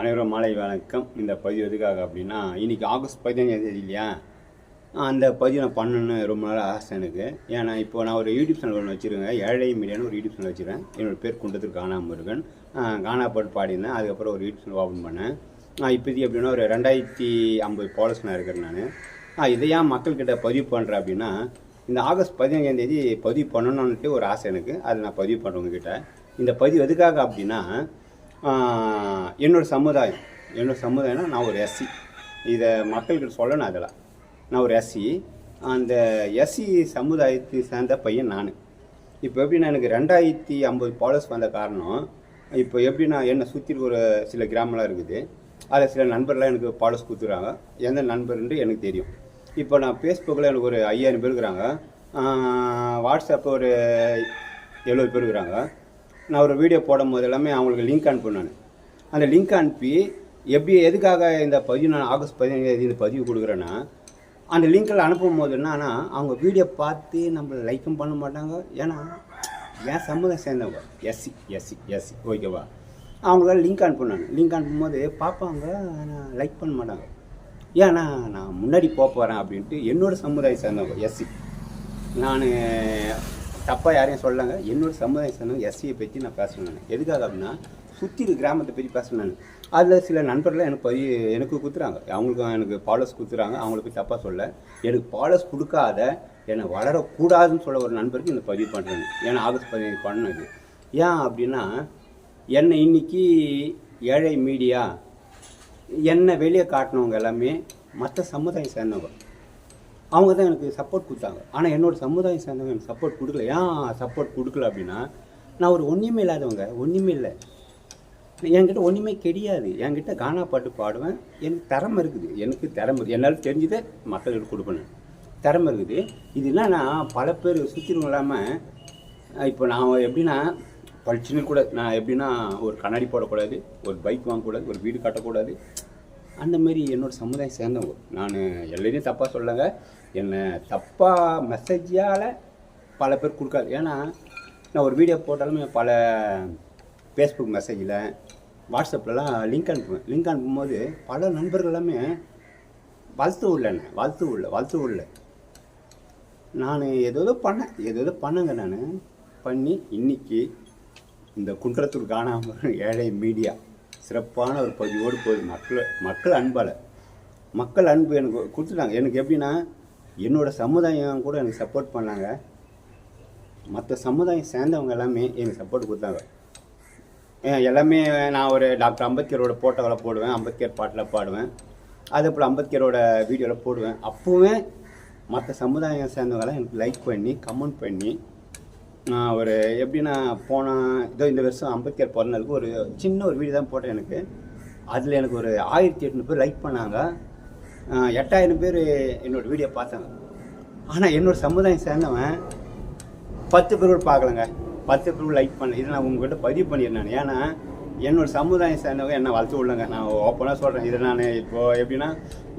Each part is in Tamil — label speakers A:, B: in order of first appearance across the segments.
A: அனைவரும் மாலை வணக்கம். இந்த பதிவு எதுக்காக அப்படின்னா இன்னைக்கு ஆகஸ்ட் பதினஞ்சாம் தேதி இல்லையா? அந்த பதிவு நான் பண்ணணும்னு ரொம்ப நாள் ஆசை எனக்கு. ஏன்னா இப்போ நான் ஒரு யூடியூப் சேனல் ஒன்று வச்சுருக்கேன். ஏழை மீடியான்னு ஒரு யூடியூப் சேனல் வச்சுருக்கேன். என்னோட பேர் குண்டத்தில் காணாமுருகன். காணா பாட்டு பாடினேன் அதுக்கப்புறம் ஒரு யூடியூப் சேனல் ஓப்பன் பண்ணேன். நான் இப்போதைக்கு எப்படின்னா ஒரு ரெண்டாயிரத்தி ஐம்பது ஃபாலோஸ் நான் இருக்கிறேன் நான். இதை ஏன் மக்கள்கிட்ட பதிவு பண்ணுறேன் அப்படின்னா இந்த ஆகஸ்ட் பதினஞ்சாம் தேதி பதிவு பண்ணணுன்ட்டு ஒரு ஆசை எனக்கு. அதை நான் பதிவு பண்ணுறவங்கக்கிட்ட இந்த பதிவு எதுக்காக அப்படின்னா என்னோடய சமுதாயம். என்னோடய சமுதாயம்னா நான் ஒரு எஸ்சி. இதை மக்கள்கிட்ட சொல்லணும் அதெல்லாம் நான் ஒரு எஸ்சி. அந்த எஸ்சி சமுதாயத்தை சேர்ந்த பையன் நான். இப்போ எப்படின்னா எனக்கு ரெண்டாயிரத்தி ஐம்பது பாலர்ஸ் வந்த காரணம் இப்போ எப்படின்னா என்னை சுற்றி ஒரு சில கிராமம்லாம் இருக்குது. அதில் சில நண்பர்லாம் எனக்கு பாலர்ஸ் கொடுத்துருக்காங்க. எந்த நண்பர்ன்ட்டு எனக்கு தெரியும். இப்போ நான் ஃபேஸ்புக்கில் எனக்கு ஒரு ஐயாயிரம் பேர் இருக்கிறாங்க. வாட்ஸ்அப்பில் ஒரு எழுபது பேர் இருக்கிறாங்க. நான் ஒரு வீடியோ போடும் போது எல்லாமே அவங்களுக்கு லிங்க் அனுப்புவேன் நான். அந்த லிங்க் அனுப்பி எப்படி எதுக்காக இந்த பதிவு நான் ஆகஸ்ட் பதினேழு தேதி இந்த பதிவு கொடுக்குறேன்னா அந்த லிங்க்கில் அனுப்பும் போது என்னன்னா அவங்க வீடியோ பார்த்து நம்மளை லைக்கும் பண்ண மாட்டாங்க. ஏன்னா என் சம்மதம் சேர்ந்தவங்க. எஸ்சி எஸ்சி எஸ்சி ஓகேவா அவங்களால லிங்க் அனுப்புனாங்க லிங்க் அனுப்பும்போது பார்ப்பாங்க ஆனால் லைக் பண்ண மாட்டாங்க. ஏன்னா நான் முன்னாடி போக போகிறேன் அப்படின்ட்டு என்னோடய சமுதாயம் சேர்ந்தவங்க. எஸ்சி நான் தப்பாக யாரையும் சொல்லலைங்க. என்னோட சமுதாயம் சேர்ந்தவங்க எஸ்சியை பற்றி நான் பேசணும் எதுக்காக அப்படின்னா சுற்றி இருக்கிற கிராமத்தை பற்றி பேசணும் நான் அதில் சில நண்பர்கள் எனக்கு பதிவு எனக்கு கொடுத்துறாங்க அவங்களுக்கும் எனக்கு பாலஸ் கொடுத்துறாங்க அவங்கள பற்றி தப்பாக சொல்ல. எனக்கு பாலஸ் கொடுக்காத என்னை வளரக்கூடாதுன்னு சொல்ல ஒரு நண்பருக்கு இந்த பதிவு பண்ணுறேன் ஏன்னா ஆகஸ்ட் பதினேழு பண்ணது. ஏன் அப்படின்னா என்னை இன்னைக்கு ஏழை மீடியா என்னை வெளியே காட்டினவங்க எல்லாமே மற்ற சமுதாயம் சேர்ந்தவங்க. அவங்க தான் எனக்கு சப்போர்ட் கொடுத்தாங்க. ஆனால் என்னோடய சமுதாயம் சேர்ந்தவங்க எனக்கு சப்போர்ட் கொடுக்கல. ஏன் சப்போர்ட் கொடுக்கல அப்படின்னா நான் ஒரு ஒன்றுமே இல்லாதவங்க. ஒன்றுமே இல்லை. என்கிட்ட ஒன்றுமே கிடையாது. என்கிட்ட கானா பாட்டு பாடுவேன். எனக்கு திறமை இருக்குது. எனக்கு திறமை இருக்குது. என்னால் தெரிஞ்சதை மக்களுக்கு கொடுப்பேன் திறமை இருக்குது. இது என்னன்னா பல பேர் சுற்றிலும் இல்லாமல் இப்போ நான் எப்படின்னா படிச்சுன்னு கூட நான் எப்படின்னா ஒரு கண்ணாடி போடக்கூடாது ஒரு பைக் வாங்கக்கூடாது ஒரு வீடு கட்டக்கூடாது அந்த மாதிரி என்னோட சமுதாயம் சேர்ந்தவங்க. நான் எல்லாரையும் தப்பாக சொல்லங்க என்னை தப்பாக மெசேஜால் பல பேர் கொடுக்காது. ஏன்னா நான் ஒரு வீடியோ போட்டாலுமே பல ஃபேஸ்புக் மெசேஜில் வாட்ஸ்அப்லலாம் லிங்க் அனுப்புவேன். லிங்க் அனுப்பும்போது பல நண்பர்கள் எல்லாமே வாழ்த்து உள்ள என்ன வாழ்த்து உள்ள வாழ்த்து உள்ள நான் ஏதோ பண்ணேன். ஏதோ பண்ணுங்க நான். பண்ணி இன்னைக்கு இந்த குன்றத்தூர் காணாமல் ஏழை மீடியா சிறப்பான ஒரு பதிவோடு போய் மக்கள் மக்கள் அன்பால். மக்கள் அன்பு எனக்கு கொடுத்துட்டாங்க. எனக்கு எப்படின்னா என்னோட சமுதாயம் கூட எனக்கு சப்போர்ட் பண்ணாங்க. மற்ற சமுதாயம் சேர்ந்தவங்க எல்லாமே எனக்கு சப்போர்ட் கொடுத்தாங்க. எல்லாமே நான் ஒரு டாக்டர் அம்பேத்கரோட போட்டோவில் போடுவேன். அம்பேத்கர் பாட்டில் பாடுவேன். அதே போல் அம்பேத்கரோட வீடியோவில் போடுவேன். அப்போவே மற்ற சமுதாயம் சேர்ந்தவங்களாம் எனக்கு லைக் பண்ணி கமெண்ட் பண்ணி நான் ஒரு எப்படின்னா போன இதோ இந்த வருஷம் அம்பேத்கர் பிறந்ததுக்கு ஒரு சின்ன ஒரு வீடியோ தான் போட்டேன் எனக்கு. அதில் எனக்கு ஒரு ஆயிரத்தி எட்நூறு பேர் லைக் பண்ணாங்க. எட்டாயிரம் பேர் என்னோடய வீடியோ பார்த்தாங்க. ஆனால் என்னோடய சமுதாயம் சேர்ந்தவன் பத்து பேர் கூட பார்க்கலங்க. பத்து பேர் லைக் பண்ணல. இதை நான் உங்ககிட்ட பதிவு பண்ணியிருந்தேன் ஏன்னா என்னோடய சமுதாயம் சேர்ந்தவங்க என்னை வளர்த்து விடலங்க. நான் ஓப்பனாக சொல்கிறேன் இதை நான் இப்போது எப்படின்னா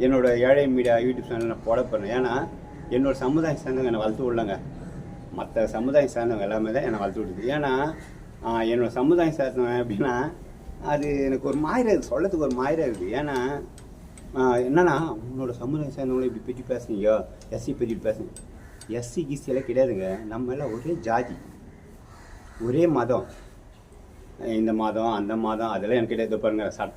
A: என்னோடய ஏழை மீடியா யூடியூப் சேனல் நான் போட போகிறேன் ஏன்னா என்னோடய சமுதாயம் சேர்ந்தவங்க என்னை வளர்த்து விடலங்க. மற்ற சமுதாயம் சார்ந்தவங்க எல்லாமே தான் என்னை வளர்த்து விடுது ஏன்னா என்னோடய சமுதாயம் சார்ந்தவன் அப்படின்னா அது எனக்கு ஒரு மாயிரம் இருக்குது சொல்லத்துக்கு ஒரு மாயிரம் இருக்குது ஏன்னா என்னன்னா உன்னோட சமுதாயம் சேர்ந்தவங்களை இப்படி பிரிச்சு பேசுனீங்க. எஸ்சி பிரிச்சு பேசுங்க எஸ்சி கிசி எல்லாம் கிடையாதுங்க. நம்ம எல்லாம் ஒரே ஜாதி. ஒரே மதம். இந்த மாதம் அந்த மாதம் அதெல்லாம் எனக்கு கிடையாது. பாருங்கள் சட்